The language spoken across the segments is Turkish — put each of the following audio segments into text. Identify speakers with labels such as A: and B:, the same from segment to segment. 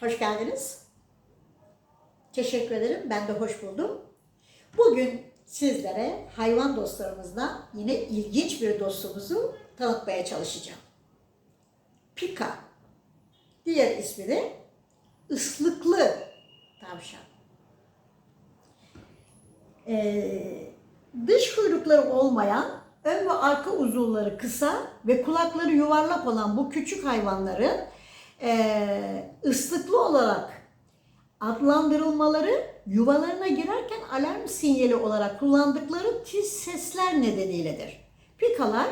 A: Hoş geldiniz. Teşekkür ederim. Ben de hoş buldum. Bugün sizlere hayvan dostlarımızdan yine ilginç bir dostumuzu tanıtmaya çalışacağım. Pika. Diğer ismi de ıslıklı tavşan. Ee, dış kuyrukları olmayan, ön ve arka uzuvları kısa ve kulakları yuvarlak olan bu küçük hayvanların e, ıslıklı olarak adlandırılmaları yuvalarına girerken alarm sinyali olarak kullandıkları tiz sesler nedeniyledir. Pikalar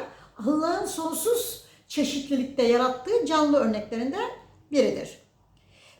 A: Allah'ın sonsuz çeşitlilikte yarattığı canlı örneklerinden biridir.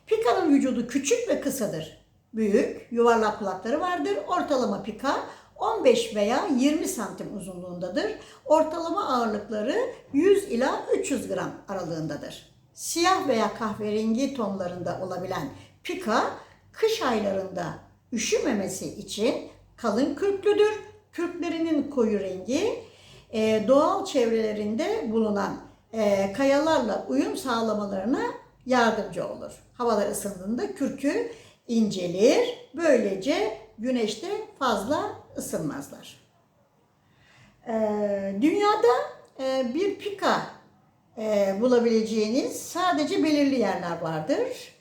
A: Pikanın vücudu küçük ve kısadır. Büyük, yuvarlak kulakları vardır. Ortalama pika 15 veya 20 santim uzunluğundadır. Ortalama ağırlıkları 100 ila 300 gram aralığındadır. Siyah veya kahverengi tonlarında olabilen pika, kış aylarında üşümemesi için kalın kürklüdür. Kürklerinin koyu rengi e, doğal çevrelerinde bulunan e, kayalarla uyum sağlamalarına yardımcı olur. Havalar ısındığında kürkü incelir. Böylece güneşte fazla ısınmazlar. Ee, dünyada e, bir pika e, bulabileceğiniz sadece belirli yerler vardır.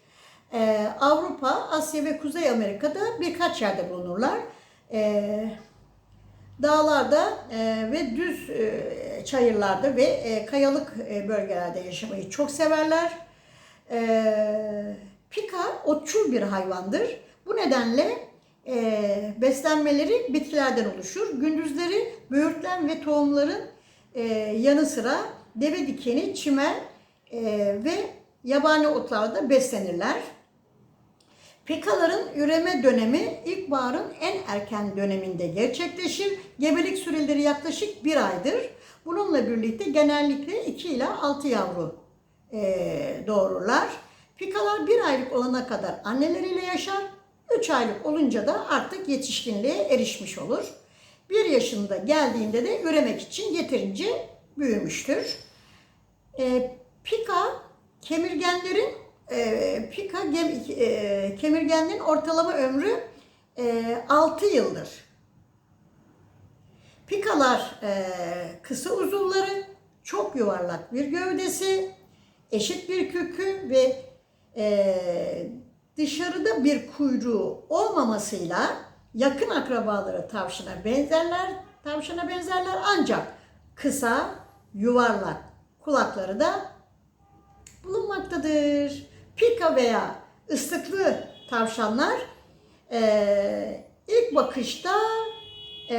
A: Ee, Avrupa, Asya ve Kuzey Amerika'da birkaç yerde bulunurlar. Ee, dağlarda e, ve düz e, çayırlarda ve e, kayalık e, bölgelerde yaşamayı çok severler. E, pika otçul bir hayvandır. Bu nedenle e, beslenmeleri bitkilerden oluşur. Gündüzleri böğürtlen ve tohumların e, yanı sıra deve dikeni, çimen e, ve yabani otlarda beslenirler. Pekaların üreme dönemi ilkbaharın en erken döneminde gerçekleşir. Gebelik süreleri yaklaşık bir aydır. Bununla birlikte genellikle 2 ila 6 yavru e, doğururlar. Pikalar bir aylık olana kadar anneleriyle yaşar. 3 aylık olunca da artık yetişkinliğe erişmiş olur. 1 yaşında geldiğinde de üremek için yeterince büyümüştür. E, pika kemirgenlerin e, pika gem, e, kemirgenin ortalama ömrü e, 6 yıldır. Pikalar e, kısa uzuvları, çok yuvarlak bir gövdesi, eşit bir kökü ve e, dışarıda bir kuyruğu olmamasıyla yakın akrabaları tavşana benzerler, tavşana benzerler ancak kısa, yuvarlak kulakları da bulunmaktadır. Pika veya ıslıklı tavşanlar e, ilk bakışta e,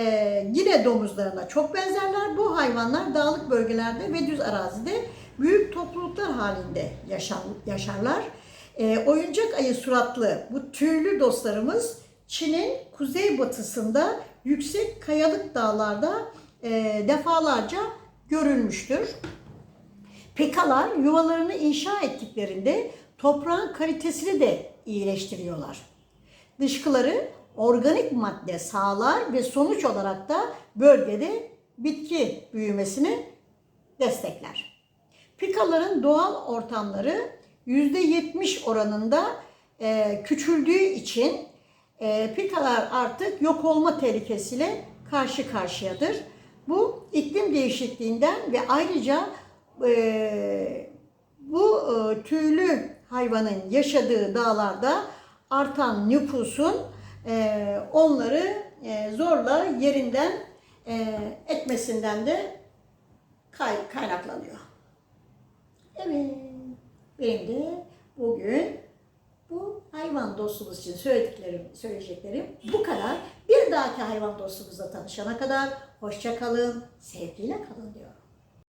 A: yine domuzlarına çok benzerler. Bu hayvanlar dağlık bölgelerde ve düz arazide büyük topluluklar halinde yaşar, yaşarlar. E, oyuncak ayı suratlı bu tüylü dostlarımız Çin'in kuzeybatısında yüksek kayalık dağlarda e, defalarca görülmüştür. Pekalar yuvalarını inşa ettiklerinde toprağın kalitesini de iyileştiriyorlar. Dışkıları organik madde sağlar ve sonuç olarak da bölgede bitki büyümesini destekler. Pikaların doğal ortamları %70 oranında e, küçüldüğü için e, pikalar artık yok olma tehlikesiyle karşı karşıyadır. Bu iklim değişikliğinden ve ayrıca e, bu e, tüylü hayvanın yaşadığı dağlarda artan nüfusun e, onları e, zorla yerinden e, etmesinden de kay, kaynaklanıyor. Evet, benim de bugün bu hayvan dostumuz için söylediklerim, söyleyeceklerim bu kadar. Bir dahaki hayvan dostumuzla tanışana kadar hoşça kalın, sevgiyle kalın diyorum.